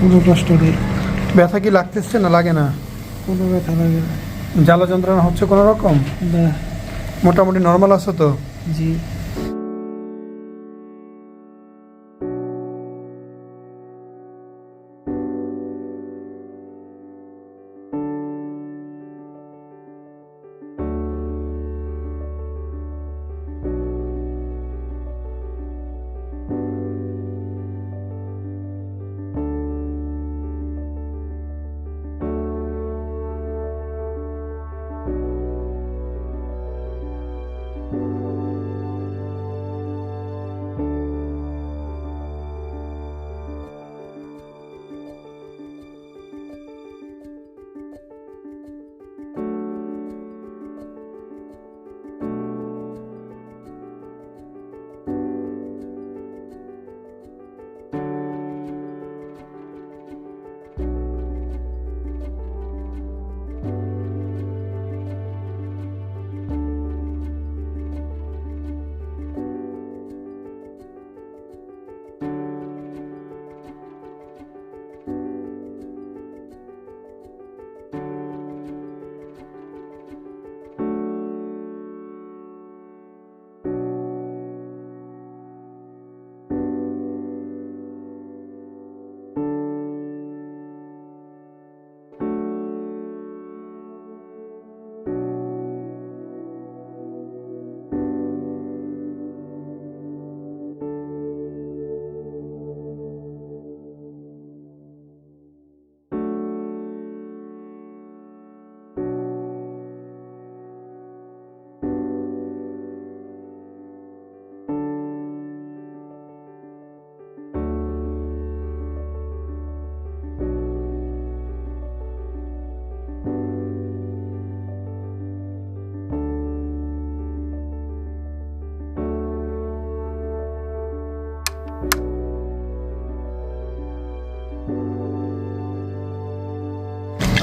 কোনো কষ্ট নেই ব্যথা কি লাগতেছে না লাগে না? কোনো ব্যথা লাগে না। জ্বালা যন্ত্রণা হচ্ছে কোনো রকম? না। মোটামুটি নর্মাল আছো তো? জি।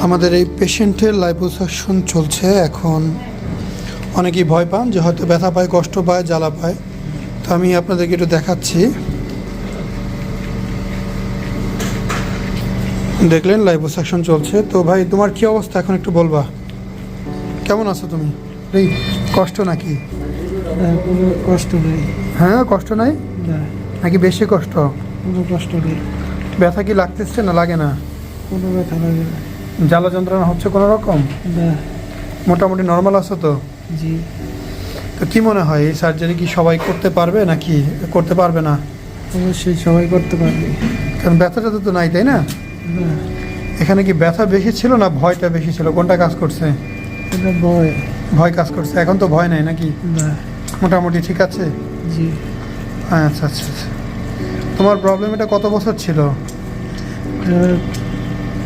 আমাদের এই পেশেন্টের লাইপোসাকশন চলছে এখন। অনেকেই ভয় পান যে হয়তো ব্যথা পায় কষ্ট পায় জ্বালা পায়। তো আমি আপনাদেরকে একটু দেখাচ্ছি। দেখলেন লাইপোসাকশন চলছে। তো ভাই তোমার কি অবস্থা? এখন একটু বলবা। কেমন আছো তুমি? এই কষ্ট নাকি? কষ্ট নেই। হ্যাঁ কষ্ট নাই? নাকি বেশি কষ্ট? কোনো কষ্ট নেই। ব্যথা কি লাগতেছে না লাগে না? কোনো ব্যথা লাগে না। জ্বালা যন্ত্রণা হচ্ছে কোনো রকম? মোটামুটি নর্মাল আছো তো? জি। তো কি মনে হয় এই সার্জারি কি সবাই করতে পারবে নাকি করতে পারবে না? অবশ্যই সবাই করতে পারবে। কারণ ব্যথাটা তো তো নাই তাই না? এখানে কি ব্যথা বেশি ছিল না ভয়টা বেশি ছিল? কোনটা কাজ করছে? ভয়। ভয় কাজ করছে। এখন তো ভয় নাই নাকি? মোটামুটি ঠিক আছে? জি। আচ্ছা আচ্ছা আচ্ছা। তোমার প্রবলেম এটা কত বছর ছিল?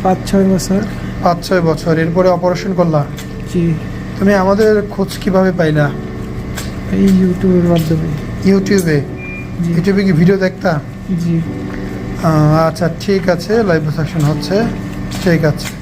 পাঁচ ছয় বছর। পাঁচ ছয় বছর এরপরে অপারেশন করলা? জি। তুমি আমাদের খোঁজ কীভাবে পাইলা? এই ইউটিউবের মাধ্যমে। ইউটিউবে? ইউটিউবে কি ভিডিও দেখতা? জি। আচ্ছা ঠিক আছে লাইভ সেকশন হচ্ছে। ঠিক আছে।